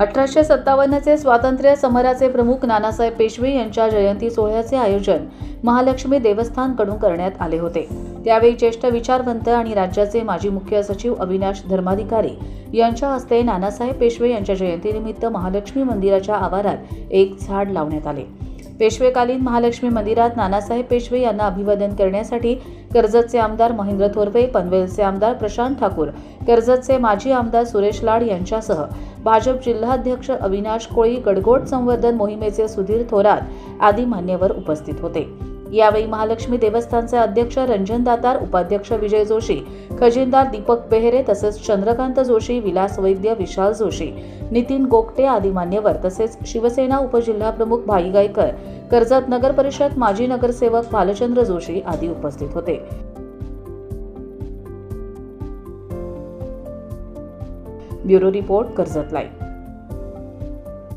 अठराशे सत्तावन्नचे स्वातंत्र्य समराचे प्रमुख नानासाहेब पेशवे यांच्या जयंती सोहळ्याचे आयोजन महालक्ष्मी देवस्थानकडून करण्यात आले होते. त्यावेळी ज्येष्ठ विचारवंत आणि राज्याचे माजी मुख्य सचिव अविनाश धर्माधिकारी यांच्या हस्ते नानासाहेब पेशवे यांच्या जयंतीनिमित्त महालक्ष्मी मंदिराच्या आवारात एक झाड लावण्यात आले. पेशवेकालीन महालक्ष्मी मंदिरात नानासाहेब पेशवे यांना अभिवादन करण्यासाठी कर्जतचे आमदार महेंद्र थोरवे पनवेलचे आमदार प्रशांत ठाकूर कर्जतचे माजी आमदार सुरेश लाड यांच्यासह भाजप जिल्हाध्यक्ष अविनाश कोळी गडगोट संवर्धन मोहिमेचे सुधीर थोरात आदी मान्यवर उपस्थित होते. यावेळी महालक्ष्मी देवस्थानचे अध्यक्ष रंजन दातार उपाध्यक्ष विजय जोशी खजिनदार दीपक बेहेरे तसेच चंद्रकांत जोशी विलास वैद्य विशाल जोशी नितीन गोगटे आदी मान्यवर तसेच शिवसेना उपजिल्हाप्रमुख भाई गायकर कर्जत नगर परिषद माजी नगरसेवक भालचंद्र जोशी आदी उपस्थित होते. Bureau report Karjat live.